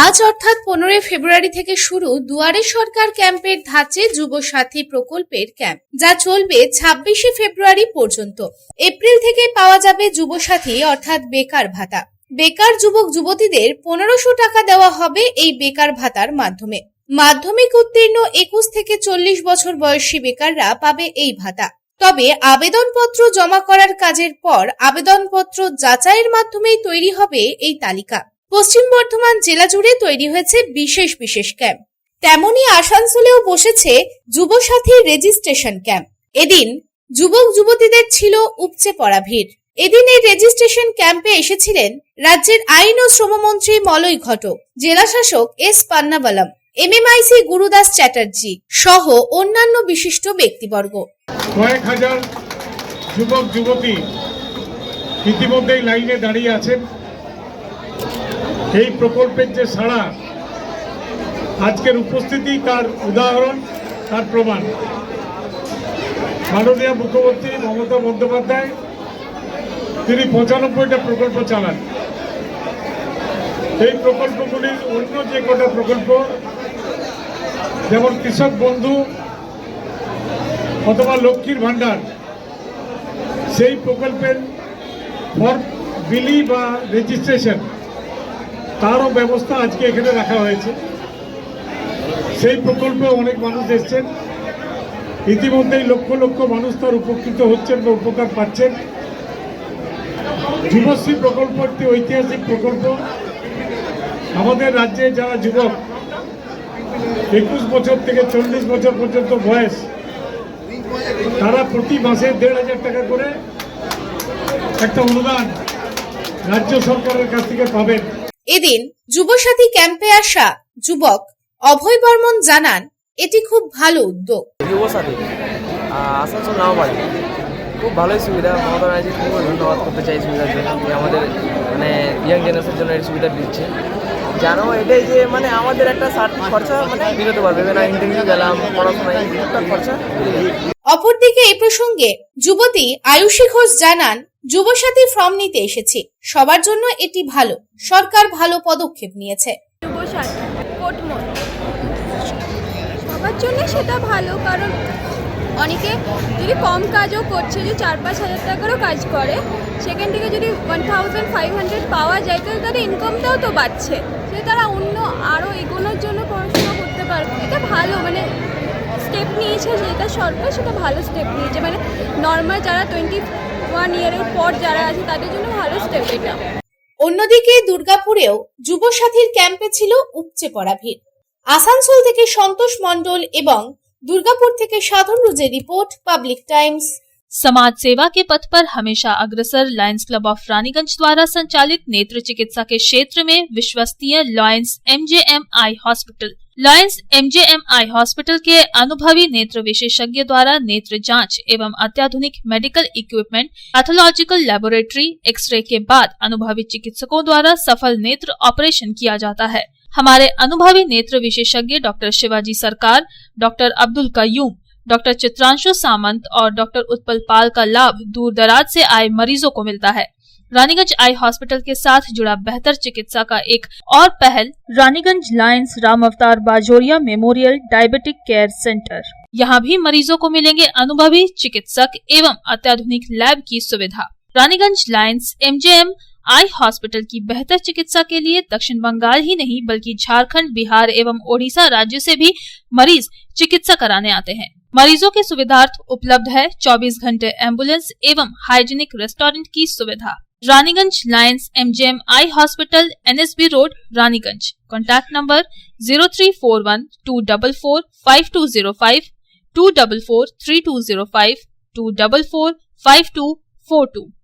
আজ অর্থাৎ পনেরোই ফেব্রুয়ারি থেকে শুরু দুয়ারে সরকার ক্যাম্পের ধাঁচে যুব সাথী প্রকল্পের ক্যাম্প, যা চলবে ছাব্বিশে ফেব্রুয়ারি পর্যন্ত। এপ্রিল থেকে পাওয়া যাবে যুবসাথী, অর্থাৎ বেকার ভাতা। বেকার যুবক যুবতীদের পনেরোশো টাকা দেওয়া হবে এই বেকার ভাতার মাধ্যমে। মাধ্যমিক উত্তীর্ণ একুশ থেকে চল্লিশ বছর বয়সী বেকাররা পাবে এই ভাতা। তবে আবেদনপত্র জমা করার কাজের পর আবেদনপত্র যাচাইয়ের মাধ্যমেই তৈরি হবে এই তালিকা। পশ্চিম বর্ধমান জেলা জুড়ে তৈরি হয়েছে বিশেষ বিশেষ ক্যাম্প। তেমনি আসানসোলেও বসেছে যুবসাথী রেজিস্ট্রেশন ক্যাম্প। এদিন যুবক যুবতীদের ছিল উপচে পড়া ভিড়। এদিন এই রেজিস্ট্রেশন ক্যাম্পে এসেছিলেন রাজ্যের আইন ও শ্রমমন্ত্রী মলয় ঘটক, জেলা শাসক এস পান্নাবালাম, এমএমআইসি গুরুদাস চ্যাটার্জি সহ অন্যান্য বিশিষ্ট ব্যক্তিবর্গ। কয়েক হাজার যুবক যুবতী ইতিমধ্যেই লাইনে দাঁড়িয়ে আছেন। এই প্রকল্পের যে সাড়া, আজকের উপস্থিতি তার উদাহরণ, তার প্রমাণ। মাননীয় মুখ্যমন্ত্রী মমতা বন্দ্যোপাধ্যায়, তিনি পঁচানব্বইটা প্রকল্প চালান। এই প্রকল্পগুলির অন্য যে কটা প্রকল্প, যেমন কৃষক বন্ধু অথবা লক্ষ্মীর ভাণ্ডার, সেই প্রকল্পের ফর বিলি বা রেজিস্ট্রেশন তারও ব্যবস্থা আজকে এখানে রাখা হয়েছে। সেই প্রকল্পে অনেক মানুষ এসছেন। ইতিমধ্যেই লক্ষ লক্ষ মানুষ তার উপকৃত হচ্ছেন বা উপকার পাচ্ছেন। যুবশ্রী প্রকল্প একটি ঐতিহাসিক প্রকল্প। আমাদের রাজ্যে যারা যুবক, একুশ বছর থেকে চল্লিশ বছর পর্যন্ত বয়স, তারা প্রতি মাসে দেড় হাজার টাকা করে একটা অনুদান রাজ্য সরকারের কাছ থেকে পাবেন। এদিন যুবসাথী ক্যাম্পে আসা যুবক অভয় বর্মন জানান এটি খুব ভালো উদ্যোগ। যুবসাথী আসানসোল নামবাড়ি খুব ভালোই সুবিধা। মমতা ব্যানার্জি খুব ধন্যবাদ করতে চাই সুবিধার জন্য। যে আমাদের মানে ইয়াং জেনারেশনের জন্য এই সুবিধা দিচ্ছে। জানো এটাই যে মানে আমাদের একটা ষাট খরচা মানে বেরোতে পারবে না ইন্টারভিউ গেলাম পড়াশোনায় একটা খরচা। অপরদিকে এই প্রসঙ্গে যুবতী আয়ুষী ঘোষ জানান যুবসাথী ফর্ম নিতে এসেছি। সবার জন্য এটি ভালো। সরকার ভালো পদক্ষেপ নিয়েছে। সবার জন্য সেটা ভালো, কারণ অনেকে যদি কম কাজও করছে, যদি চার পাঁচ হাজার টাকারও কাজ করে, সেখান থেকে যদি ওয়ান থাউজেন্ড ফাইভ হান্ড্রেড পাওয়া যায়, তাহলে তাদের ইনকামটাও তো বাড়ছে। সে তারা অন্য আরও এগোনোর জন্য পড়াশোনা করতে পারবে। এটা ভালো মানে স্টেপ নিয়েছে যেটা সরকার, সেটা ভালো স্টেপ নিয়েছে। মানে নর্মাল যারা টোয়েন্টি ওয়ান ইয়ারের পর যারা আছে তাদের জন্য ভালো স্টেপ এটা অন্যদিকে দুর্গাপুরেও যুবসাথীর ক্যাম্পে ছিল উপচে পড়া ভিড় আসানসোল থেকে সন্তোষ মণ্ডল এবং দুর্গাপুর থেকে সাধন রুজের রিপোর্ট পাবলিক টাইমস समाज सेवा के पथ पर हमेशा अग्रसर लायंस क्लब ऑफ रानीगंज द्वारा संचालित नेत्र चिकित्सा के क्षेत्र में विश्वसनीय lions MJM eye hospital Lions MJM eye hospital के अनुभवी नेत्र विशेषज्ञ द्वारा नेत्र जाँच एवं अत्याधुनिक medical equipment, pathological laboratory, X-ray के बाद अनुभवी चिकित्सकों द्वारा सफल नेत्र ऑपरेशन किया जाता है। हमारे अनुभवी नेत्र विशेषज्ञ doctor Shivaji Sarkar, doctor Abdul Qayyum, doctor Chitranshu Samanta और डॉक्टर उत्पल पाल का लाभ दूर दराज से आए मरीजों को मिलता है। रानीगंज आई हॉस्पिटल के साथ जुड़ा बेहतर चिकित्सा का एक और पहल Raniganj Lions Ram Avatar Bajoria memorial diabetic care centre. यहाँ भी मरीजों को मिलेंगे अनुभवी चिकित्सक एवं अत्याधुनिक लैब की सुविधा। Raniganj Lions MJM eye hospital की बेहतर चिकित्सा के लिए दक्षिण बंगाल ही नहीं, बल्कि झारखंड, बिहार एवं ओडिशा राज्य से भी मरीज़ चिकित्सा कराने आते हैं। मरीजों के सुविधार्थ उपलब्ध है 24 घंटे एंबुलेंस एवं हाइजीनिक रेस्टोरेंट की सुविधा। Raniganj Lions MGM Eye Hospital NSB Road Raniganj. Contact number 0341 244 5205 244 3205 244 5242